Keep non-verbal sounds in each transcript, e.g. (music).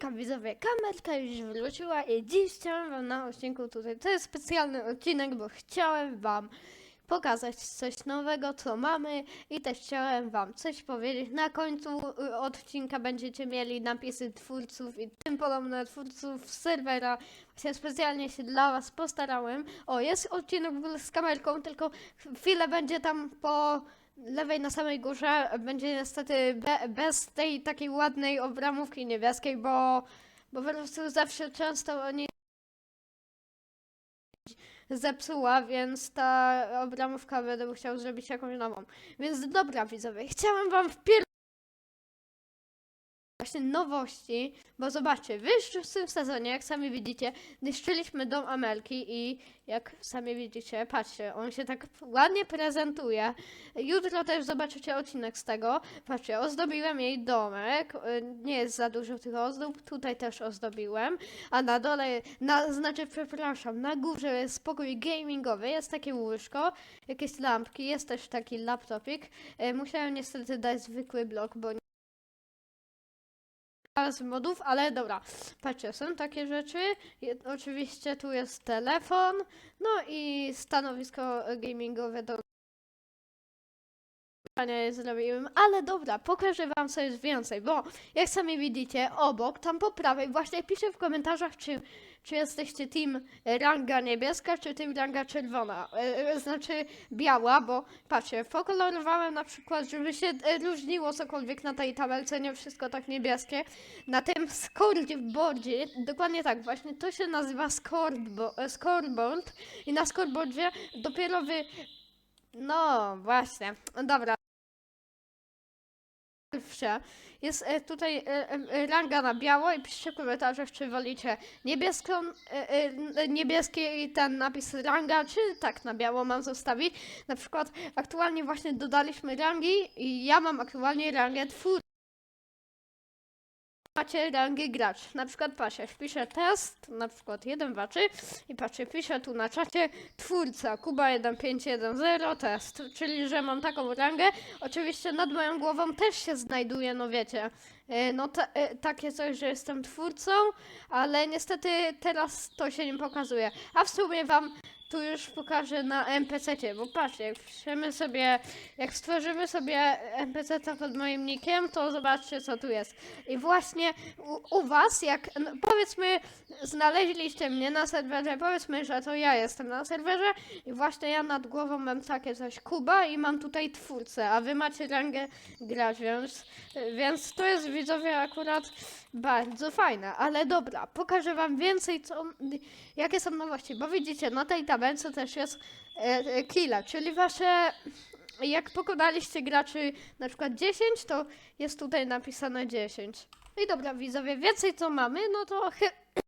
Hejka widzowie, kamerka już wróciła i dziś chciałem wam na odcinku tutaj, to jest specjalny odcinek, bo chciałem wam pokazać coś nowego, co mamy i też chciałem wam coś powiedzieć. Na końcu y, odcinka będziecie mieli napisy twórców i tym podobne twórców serwera. Właśnie specjalnie się dla was postarałem. O, jest odcinek w ogóle z kamerką, tylko chwilę będzie tam po lewej na samej górze będzie niestety be, bez tej takiej ładnej obramówki niebieskiej, bo, bo po prostu zawsze często oni zepsuła, więc ta obramówka będę chciał zrobić jakąś nową. Więc dobra widzowie, chciałem wam wpier... Właśnie nowości, bo zobaczcie, w tym sezonie, jak sami widzicie, niszczyliśmy dom Amelki i jak sami widzicie, patrzcie, on się tak ładnie prezentuje. Jutro też zobaczycie odcinek z tego. Patrzcie, ozdobiłem jej domek, y, nie jest za dużo tych ozdób, tutaj też ozdobiłem, a na dole, na, znaczy przepraszam, na górze jest pokój gamingowy, jest takie łóżko, jakieś lampki, jest też taki laptopik. Y, Musiałem niestety dać zwykły blok, bo z modów, ale dobra. Patrzcie, są takie rzeczy. Je- Oczywiście tu jest telefon, no i stanowisko gamingowe do je zrobiłem, ale dobra, pokażę wam co jest więcej, bo jak sami widzicie, obok, tam po prawej, właśnie piszę w komentarzach, czy, czy jesteście team ranga niebieska, czy team ranga czerwona, e, e, znaczy biała, bo patrzcie, pokolorowałem na przykład, żeby się e, różniło cokolwiek na tej tabelce, nie wszystko tak niebieskie, na tym scoreboardzie, dokładnie tak, właśnie to się nazywa e, scoreboard i na scoreboardzie dopiero wy... No, właśnie, dobra. Jest e, tutaj e, e, ranga na biało i piszcie w komentarzach, czy wolicie niebieską, e, e, niebieski i ten napis ranga, czy tak na biało mam zostawić. Na przykład aktualnie właśnie dodaliśmy rangi i ja mam aktualnie rangę twór. Macie rangę gracz. Na przykład patrzcie, wpiszę test, na przykład 1, 2, 3 i patrzcie, piszę tu na czacie twórca Kuba 1510 test, czyli że mam taką rangę. Oczywiście nad moją głową też się znajduje, no wiecie, e, no e, takie coś, że jestem twórcą, ale niestety teraz to się nie pokazuje. A w sumie wam tu już pokażę na NPC-cie, bo patrzcie, jak sobie, jak stworzymy sobie NPC-ta pod moim nickiem, to zobaczcie co tu jest. I właśnie u, u was, jak no, powiedzmy znaleźliście mnie na serwerze, powiedzmy, że to ja jestem na serwerze i właśnie ja nad głową mam takie coś Kuba i mam tutaj twórcę, a wy macie rangę gracz, więc, więc to jest widzowie akurat bardzo fajne, ale dobra, pokażę wam więcej co, jakie są nowości, bo widzicie, na tej tabelce też jest e, e, killa, czyli wasze, jak pokonaliście graczy na przykład 10, to jest tutaj napisane 10. I dobra, widzowie, więcej co mamy, no to. (laughs)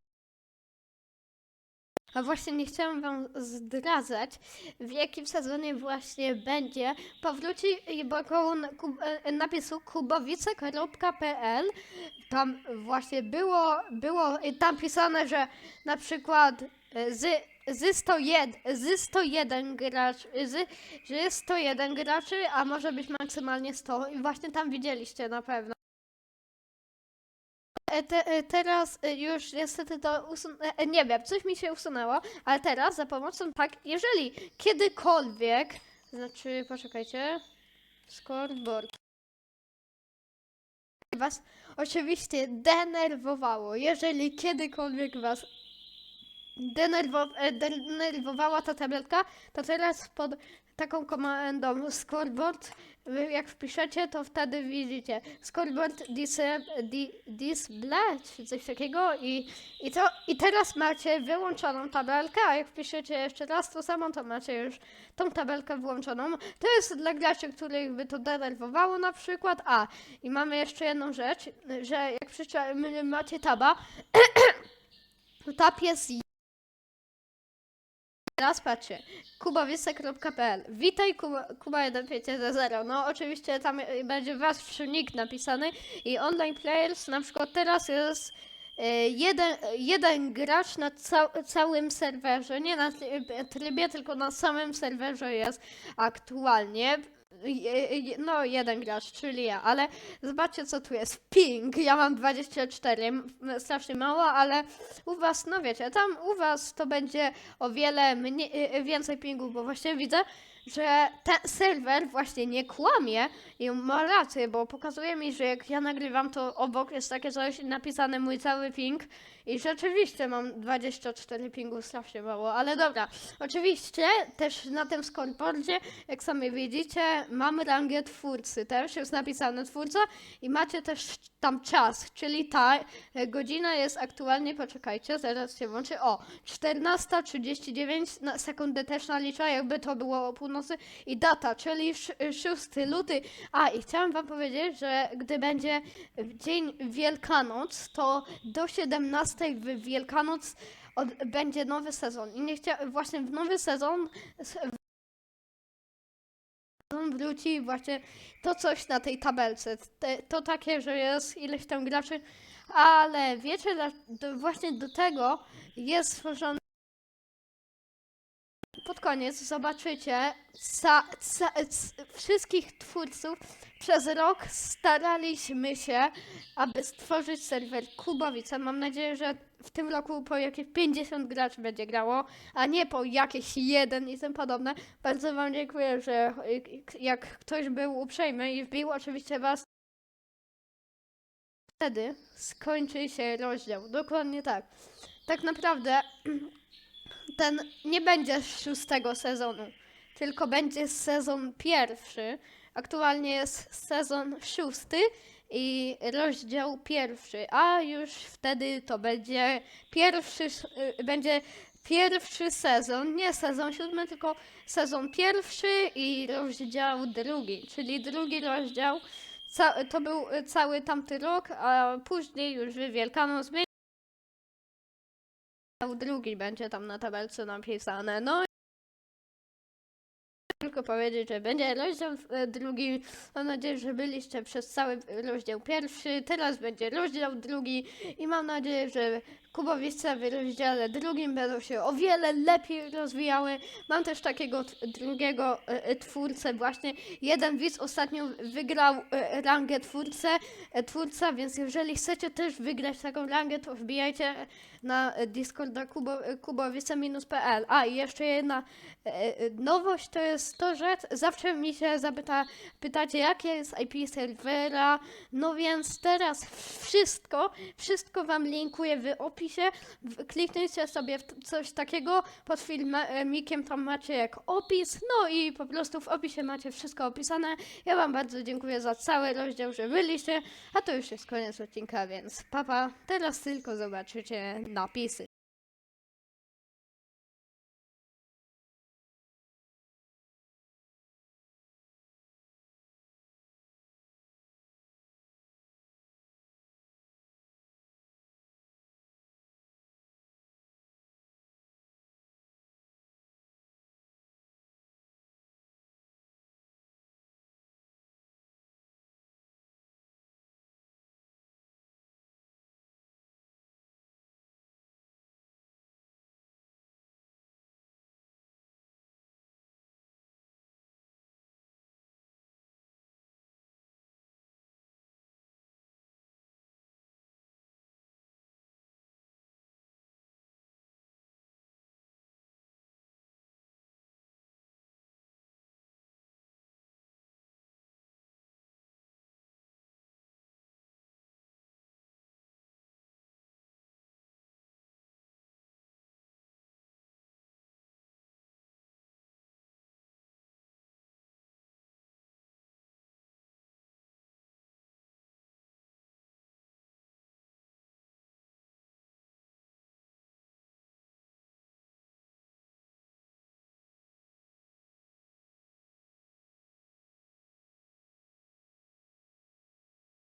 A właśnie nie chciałam wam zdradzać, w jakim sezonie właśnie będzie. Powróci bo koło na- ku- e, napisu kubowice.pl. Tam właśnie było, było tam pisane, że na przykład e, z, z, 101, z 101 gracz, z, jest 101 graczy, a może być maksymalnie 100 i właśnie tam widzieliście na pewno. E, Te, e, teraz e, już niestety to usun- e, nie wiem, coś mi się usunęło, ale teraz za pomocą tak, jeżeli kiedykolwiek, znaczy poczekajcie, scoreboard. Was oczywiście denerwowało, jeżeli kiedykolwiek was denerwo- denerwowała ta tabletka, to teraz pod taką komendą scoreboard, wy jak wpiszecie, to wtedy widzicie scoreboard dis- di- display, czy coś takiego i, i, to, i teraz macie wyłączoną tabelkę, a jak wpiszecie jeszcze raz to samo, to macie już tą tabelkę włączoną. To jest dla graczy, których by to denerwowało na przykład. A, i mamy jeszcze jedną rzecz, że jak macie taba, (coughs) to tab jest Teraz patrzcie, kubawiesek.pl Witaj Kuba, Kuba 1500. No oczywiście tam y, będzie wasz nick napisany i online players na przykład teraz jest y, jeden, jeden gracz na ca całym serwerze, nie na try- trybie, tylko na samym serwerze jest aktualnie. No jeden gracz, czyli ja, ale zobaczcie co tu jest. Ping, ja mam 24, m- strasznie mało, ale u was, no wiecie, tam u was to będzie o wiele mniej, y, więcej pingów, bo właśnie widzę, że ten serwer właśnie nie kłamie i ma rację, bo pokazuje mi, że jak ja nagrywam, to obok jest takie coś napisane mój cały ping i rzeczywiście mam 24 pingów, strasznie mało, ale dobra. Oczywiście też na tym scoreboardzie, jak sami widzicie, mam rangę twórcy, też jest napisane twórca i macie też tam czas, czyli ta godzina jest aktualnie, poczekajcie, zaraz się włączy, o, 14.39 na sekundę też nalicza, jakby to było o północy i data, czyli sz- 6 luty. A i chciałam wam powiedzieć, że gdy będzie dzień Wielkanoc, to do 17 w Wielkanoc od, będzie nowy sezon. I nie chcia, właśnie w nowy sezon wróci właśnie to coś na tej tabelce. Te, to takie, że jest ileś tam graczy, ale wiecie, właśnie do tego jest stworzony koniec zobaczycie ca, ca, c, wszystkich twórców przez rok staraliśmy się, aby stworzyć serwer Kubowice. Mam nadzieję, że w tym roku po jakieś 50 graczy będzie grało, a nie po jakieś jeden i tym podobne. Bardzo wam dziękuję, że jak ktoś był uprzejmy i wbił oczywiście was wtedy skończy się rozdział. Dokładnie tak. Tak naprawdę (clears throat) ten nie będzie z szóstego sezonu, tylko będzie sezon pierwszy. Aktualnie jest sezon szósty i rozdział pierwszy, a już wtedy to będzie pierwszy, y, będzie pierwszy sezon, nie sezon siódmy, tylko sezon pierwszy i rozdział drugi, czyli drugi rozdział. Ca- to był cały tamty rok, a później już Wielkanoc drugi będzie tam na tabelce napisane. No tylko powiedzieć, że będzie rozdział e, drugi. Mam nadzieję, że byliście przez cały rozdział pierwszy. Teraz będzie rozdział drugi i mam nadzieję, że Kubowice w rozdziale drugim będą się o wiele lepiej rozwijały. Mam też takiego drugiego e, e, twórcę właśnie. Jeden widz ostatnio wygrał rangę twórcę, twórca, więc jeżeli chcecie też wygrać taką rangę, to wbijajcie na Discorda kubo, kubowice-pl. A i jeszcze jedna nowość to jest to, że zawsze mi się zapyta, pytacie, jakie jest IP serwera. No więc teraz wszystko, wszystko wam linkuję w opisie. Kliknijcie sobie w coś takiego pod filmikiem, tam macie jak opis. No i po prostu w opisie macie wszystko opisane. Ja wam bardzo dziękuję za cały rozdział, że byliście. A to już jest koniec odcinka, więc papa. Teraz tylko zobaczycie napisy.